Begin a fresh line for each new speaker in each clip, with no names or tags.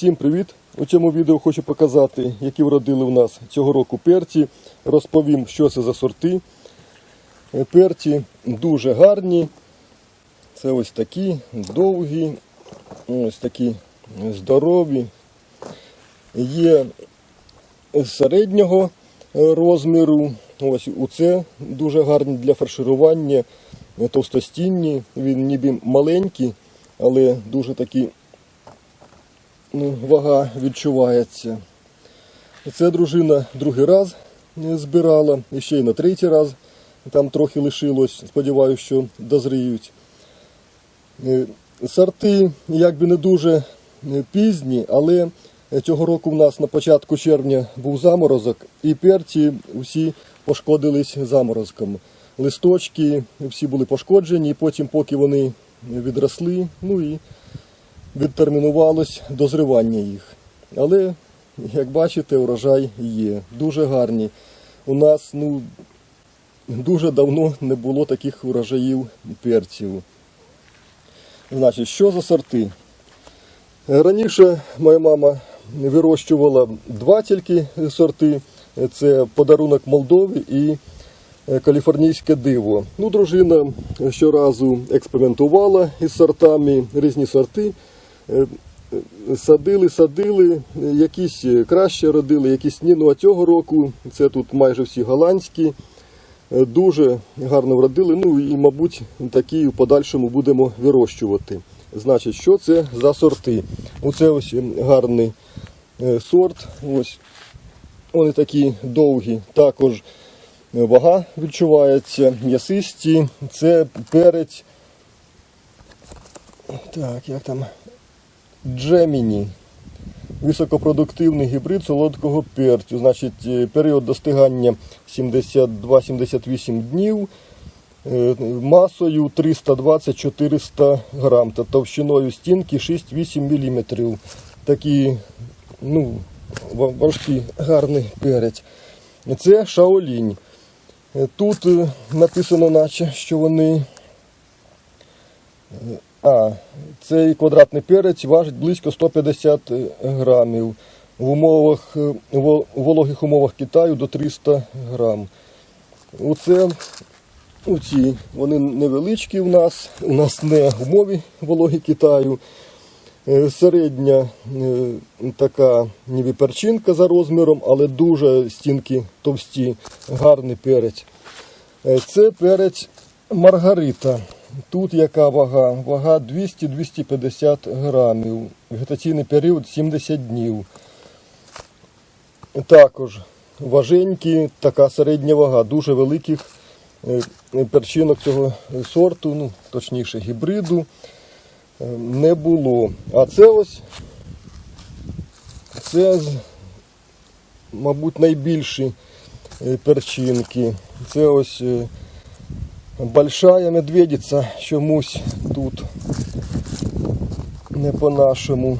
Всім привіт! У цьому відео хочу показати, які вродили в нас цього року перці. Розповім, що це за сорти. Е, Перці дуже гарні. Це ось такі довгі, ось такі здорові. Є середнього е, розміру. Ось оце дуже гарні для фарширування, е, товстостінні. Він ніби маленький, але дуже такі ну, вага відчувається. Це дружина другий раз збирала, і ще й на третій раз. Там трохи лишилось, сподіваюся, що дозріють. Е, Сорти якби не дуже е, пізні, але цього року в нас на початку червня був заморозок, і перці всі пошкодились заморозком. Листочки всі були пошкоджені, і потім, поки вони відросли, ну і відтермінувалось дозрівання їх. Але, як бачите, урожай є. Дуже гарні. У нас ну, дуже давно не було таких урожаїв перців. Значить, що за сорти? Раніше моя мама вирощувала два тільки сорти. Це подарунок Молдові і е, каліфорнійське диво. Ну, дружина щоразу експериментувала із сортами, різні сорти. Е, е, Садили, садили, е, якісь краще родили, якісь ні. Ну а цього року це тут майже всі голландські. Е, Дуже гарно вродили. Ну і, мабуть, такі в подальшому будемо вирощувати. Значить, що це за сорти? Оце ось гарний е, сорт. Ось вони такі довгі. Також вага відчувається, м'ясисті. Це перець. Так, як там? Джеміні. Високопродуктивний гібрид солодкого перцю. Значить, е, період достигання 72-78 днів. е, Масою 320-400 грам та товщиною стінки 6-8 мм. Такий ну, ва- важкий, гарний перець. Це шаолінь. Е, Тут написано, наче, що вони а, цей квадратний перець важить близько 150 грамів. В умовах, е, у вологих умовах Китаю до 300 грам. Оце оці, вони невеличкі у нас. У нас не умові вологі Китаю. Е, Середня е, така ніби перчинка за розміром, але дуже стінки товсті, гарний перець. Це перець Маргарита. Тут яка вага? Вага 200-250 грамів. Вегетаційний період 70 днів. Також важенькі, така середня вага, дуже великих е, перчинок цього сорту, ну, точніше гібриду, е, не було. А це ось, це, мабуть, найбільші е, перчинки. Це ось большая медведиця чомусь тут не по-нашому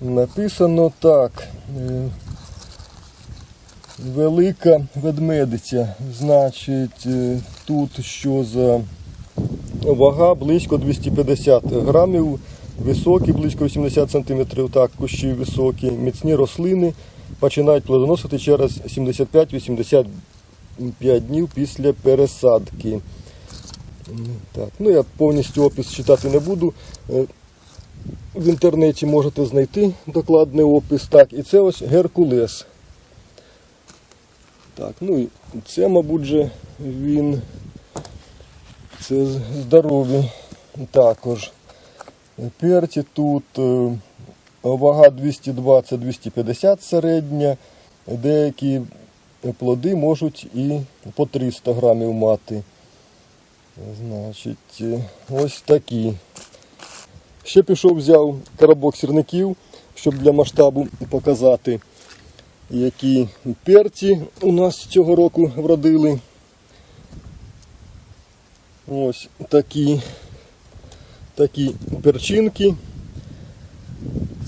написано так. е, Велика ведмедиця. Значить, е, тут що за вага близько 250 грамів, високі, близько 80 сантиметрів, так, кущі високі, міцні рослини починають плодоносити через 75-85 днів після пересадки. Так, ну я повністю опис читати не буду. Е, В інтернеті можете знайти докладний опис. Так, і це ось Геркулес. Так, ну і це, мабуть, же він. Це здорові також. Перці тут е, вага 220-250 середня. Деякі плоди можуть і по 300 грамів мати. Значить, е, ось такі. Ще пішов, взяв коробок сірників, щоб для масштабу показати, які перці у нас цього року вродили. Ось такі, такі перчинки.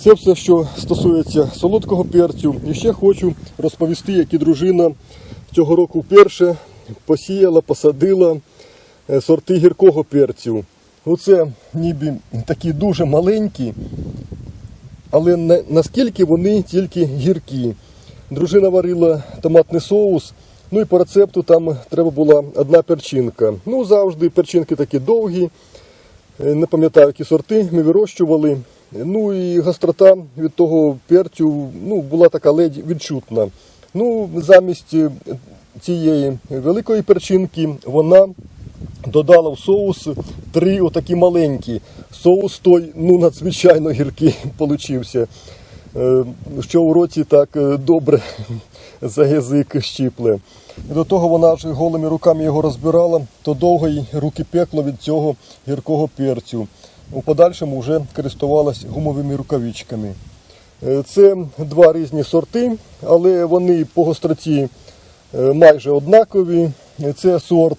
Це все, що стосується солодкого перцю. І ще хочу розповісти, які дружина цього року вперше посіяла, посадила е, сорти гіркого перцю. Оце ніби такі дуже маленькі, але наскільки вони тільки гіркі. Дружина варила томатний соус, ну і по рецепту там треба була одна перчинка. Ну, завжди перчинки такі довгі, Е, не пам'ятаю, які сорти ми вирощували. Ну і гострота від того перцю ну, була така ледь відчутна. Ну, замість е, цієї великої перчинки вона додала в соус три отакі маленькі. Соус той ну, надзвичайно гіркий получився. Е, Що у роті так е, добре за язик щіпле. До того вона ж голими руками його розбирала, то довго й руки пекло від цього гіркого перцю. У подальшому вже користувалась гумовими рукавичками. Е, Це два різні сорти, але вони по гостроті е, майже однакові. Це сорт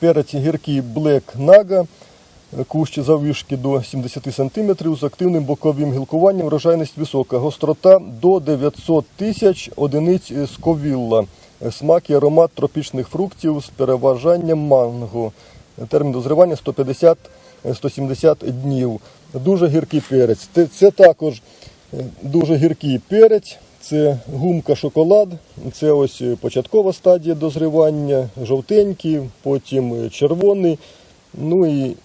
перець гіркий Black Naga, е, кущ заввишки до 70 см з активним боковим гілкуванням, врожайність висока, гострота до 900 тисяч одиниць сковілла, смак і аромат тропічних фруктів з переважанням манго. Термін дозрівання 150-170 днів. Дуже гіркий перець. Це, також е, дуже гіркий перець. Це гумка шоколад, це ось е, початкова стадія дозрівання, жовтенький, потім е, червоний. Ну і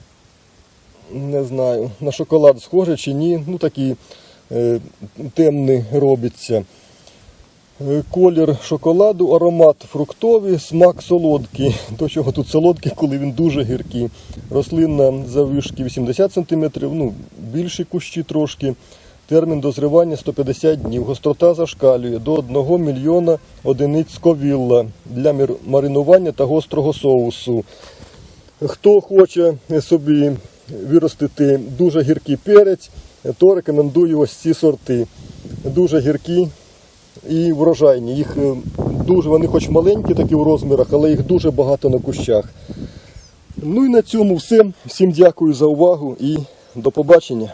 не знаю, на шоколад схоже чи ні. Ну такий темний робиться. Е, Колір шоколаду, аромат фруктовий, смак солодкий. До чого тут солодкий, коли він дуже гіркий. Рослинна заввишки 80 см, ну, більші кущі трошки. Термін дозрівання 150 днів. Гострота зашкалює до 1 мільйона одиниць сковілла для маринування та гострого соусу. Хто хоче собі виростити дуже гіркий перець, то рекомендую ось ці сорти. Дуже гіркі і врожайні. Їх е, дуже, вони хоч маленькі такі в розмірах, але їх дуже багато на кущах. Ну і на цьому все. Всім дякую за увагу і до побачення.